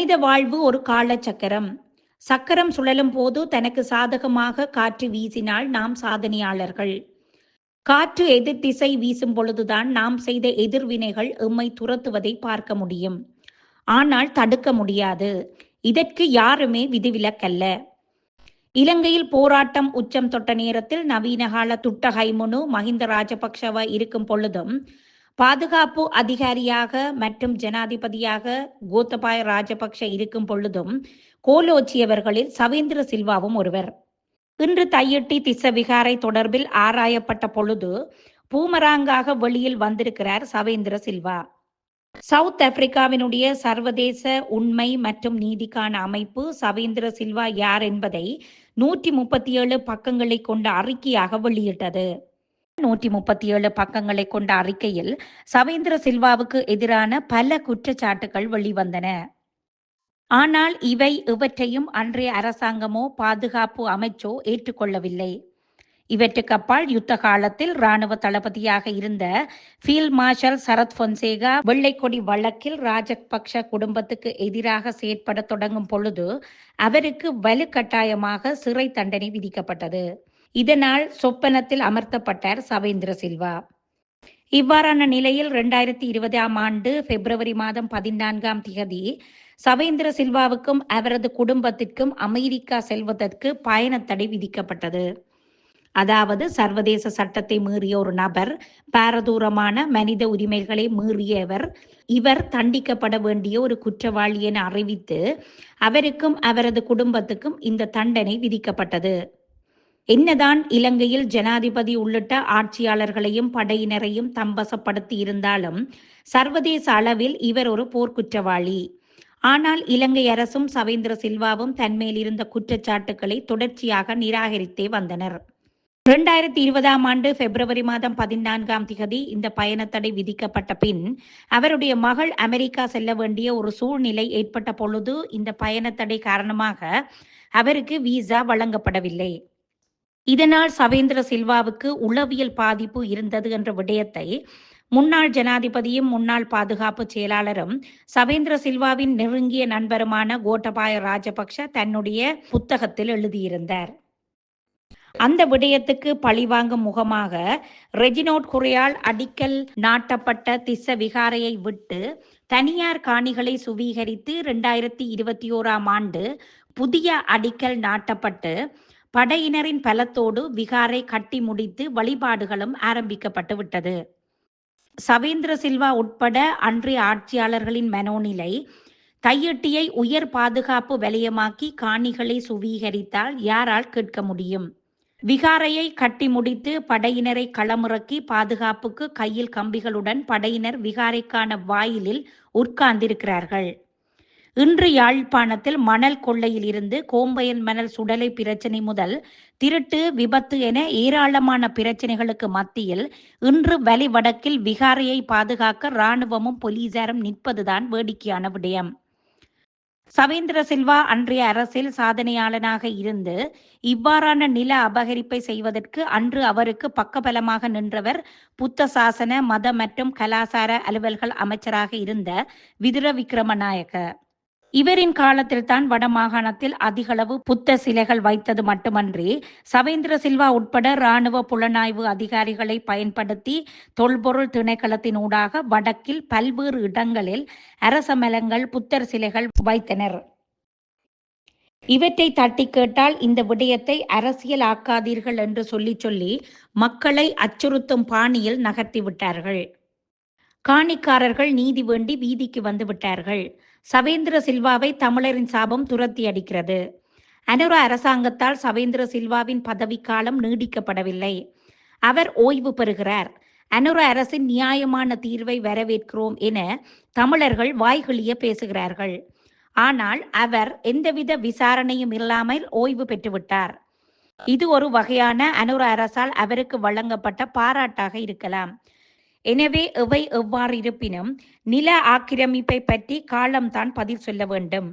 மனித வாழ்வு ஒரு காலச்சக்கரம். சக்கரம் சுழலும் போது தனக்கு சாதகமாக காற்று வீசினால் நாம் சாதனையாளர்கள். காற்று எதிர் திசை வீசும் பொழுதுதான் நாம் செய்த எதிர்வினைகள் எம்மை துரத்துவதை பார்க்க முடியும். ஆனால் தடுக்க முடியாது. இதற்கு யாருமே விதிவிலக்கல்ல. இலங்கையில் போராட்டம் உச்சம் தொட்ட நேரத்தில் நவீனகால துட்ட ஹைமுனு மஹிந்த ராஜபக்ஷவ இருக்கும் பொழுதும் பாதுகாப்பு அதிகாரியாக மற்றும் ஜனாதிபதியாக கோத்தபாய ராஜபக்ஷ இருக்கும் பொழுதும் கோலோச்சியவர்களில் சவேந்திர சில்வாவும் ஒருவர். இன்று தையிட்டி திசவிகாரை தொடர்பில் ஆராயப்பட்ட பொழுது பூமராங்காக வெளியில் வந்திருக்கிறார் சவேந்திர சில்வா. சவுத் ஆப்பிரிக்காவினுடைய சர்வதேச உண்மை மற்றும் நீதிக்கான அமைப்பு சவேந்திர சில்வா யார் என்பதை நூற்றி முப்பத்தி ஏழு பக்கங்களை கொண்ட அறிக்கையாக வெளியிட்டது. நூற்றி முப்பத்தி ஏழு பக்கங்களை கொண்ட அறிக்கையில் சவேந்திர சில்வாவுக்கு எதிரான பல குற்றச்சாட்டுகள் வெளிவந்தன. ஆனால் இவை இவற்றையும் அன்றைய அரசாங்கமோ பாதுகாப்பு அமைச்சோ ஏற்றுக்கொள்ளவில்லை. இவற்றுக்கு அப்பால் யுத்த காலத்தில் ராணுவ தளபதியாக இருந்த ஃபீல்ட் மார்ஷல் சரத் பொன்சேகா வெள்ளைக்கொடி வழக்கில் ராஜபக்ஷ குடும்பத்துக்கு எதிராக செயற்பட தொடங்கும் பொழுது அவருக்கு வலுக்கட்டாயமாக சிறை தண்டனை விதிக்கப்பட்டது. இதனால் சொப்பனத்தில் அமர்த்தப்பட்டார் சவேந்திர சில்வா. இவ்வாறான நிலையில் இரண்டாயிரத்தி இருபதாம் ஆண்டு பிப்ரவரி மாதம் பதினான்காம் திகதி சவேந்திர சில்வாவுக்கும் அவரது குடும்பத்திற்கும் அமெரிக்கா செல்வதற்கு பயணத்தடை விதிக்கப்பட்டது. அதாவது சர்வதேச சட்டத்தை மீறிய ஒரு நபர் பாரதூரமான மனித உரிமைகளை மீறியவர் இவர் தண்டிக்கப்பட வேண்டிய ஒரு குற்றவாளி என அறிவித்து அவருக்கும் அவரது குடும்பத்துக்கும் இந்த தண்டனை விதிக்கப்பட்டது. என்னதான் இலங்கையில் ஜனாதிபதி உள்ளிட்ட ஆட்சியாளர்களையும் படையினரையும் தம்பசப்படுத்தி இருந்தாலும் சர்வதேச அளவில் இவர் ஒரு போர்க்குற்றவாளி. ஆனால் இலங்கை அரசும் சவேந்திர சில்வாவும் தன்மேல் இருந்த குற்றச்சாட்டுக்களை தொடர்ச்சியாக நிராகரித்தே வந்தனர். இரண்டாயிரத்தி இருபதாம் ஆண்டு பிப்ரவரி மாதம் பதினான்காம் திகதி இந்த பயணத்தடை விதிக்கப்பட்ட பின் அவருடைய மகள் அமெரிக்கா செல்ல வேண்டிய ஒரு சூழ்நிலை ஏற்பட்ட பொழுது இந்த பயணத்தடை காரணமாக அவருக்கு விசா வழங்கப்படவில்லை. இதனால் சவேந்திர சில்வாவுக்கு உளவியல் பாதிப்பு இருந்தது என்ற விடயத்தை முன்னாள் ஜனாதிபதியும் முன்னாள் பாதுகாப்பு செயலாளரும் சவேந்திர சில்வாவின் நெருங்கிய நண்பருமான கோட்டபாய ராஜபக்ஷ தன்னுடைய புத்தகத்தில் எழுதியிருந்தார். அந்த விடயத்துக்கு பழிவாங்கும் முகமாக ரெஜினோட் குறையால் அடிக்கல் நாட்டப்பட்ட திஸ்ஸ விகாரையை விட்டு தனியார் காணிகளை சுவீகரித்து இரண்டாயிரத்தி இருபத்தி ஓராம் ஆண்டு புதிய அடிக்கல் நாட்டப்பட்டு படையினரின் பலத்தோடு விகாரை கட்டி முடித்து வழிபாடுகளும் ஆரம்பிக்கப்பட்டு விட்டது. சவேந்திர சில்வா உட்பட அன்றைய ஆட்சியாளர்களின் மனோநிலை தையட்டியை உயர் பாதுகாப்பு வலயமாக்கி காணிகளை சுவீகரித்தால் யாரால் கேட்க முடியும்? விகாரையை கட்டி முடித்து படையினரை களமிறக்கி பாதுகாப்புக்கு கையில் கம்பிகளுடன் படையினர் விகாரைக்கான வாயிலில் உட்கார்ந்திருக்கிறார்கள். இன்று யாழ்ப்பாணத்தில் மணல் கொள்ளையில் இருந்து கோம்பையன் மணல் சுடலை பிரச்சினை முதல் திருட்டு விபத்து என ஏராளமான பிரச்சனைகளுக்கு மத்தியில் இன்று வலி வடக்கில் விகாரையை பாதுகாக்க இராணுவமும் போலீசாரும் நிற்பதுதான் வேடிக்கையான விடயம். சவேந்திர சில்வா அன்றைய அரசில் சாதனையாளனாக இருந்து இவ்வாறான நில அபகரிப்பை செய்வதற்கு அன்று அவருக்கு பக்கபலமாக நின்றவர் புத்த சாசன மத மற்றும் கலாசார அலுவல்கள் அமைச்சராக இருந்த விதுர விக்ரமநாயக இவரின் காலத்தில் தான் வடமாகாணத்தில் அதிகளவு புத்த சிலைகள் வைத்தது மட்டுமன்றி சவேந்திர சில்வா உட்பட இராணுவ புலனாய்வு அதிகாரிகளை பயன்படுத்தி தொல்பொருள் திணைக்களத்தினூடாக வடக்கில் பல்வேறு இடங்களில் அரசமலங்கள் புத்தர் சிலைகள் வைத்தனர். இவற்றை தட்டி கேட்டால் இந்த விடயத்தை அரசியல் ஆக்காதீர்கள் என்று சொல்லி சொல்லி மக்களை அச்சுறுத்தும் பாணியில் நகர்த்தி விட்டார்கள். காணிக்காரர்கள் நீதி வேண்டி வீதிக்கு வந்து விட்டார்கள். சவேந்திர சில்வாவை தமிழரின் சாபம் துரத்தி அடிக்கிறது. அனுர அரசாங்கத்தால் சவேந்திர சில்வாவின் பதவிக்காலம் நீடிக்கப்படவில்லை. அவர் ஓய்வு பெறுகிறார். அனுர அரசின் நியாயமான தீர்வை வரவேற்கிறோம் என தமிழர்கள் வாய்கிழிய பேசுகிறார்கள். ஆனால் அவர் எந்தவித விசாரணையும் இல்லாமல் ஓய்வு பெற்றுவிட்டார். இது ஒரு வகையான அனுர அரசால் அவருக்கு வழங்கப்பட்ட பாராட்டாக இருக்கலாம். எனவே எவை எவ்வாறு இருப்பினும் நில ஆக்கிரமிப்பை பற்றி காலம்தான் பதில் சொல்ல வேண்டும்.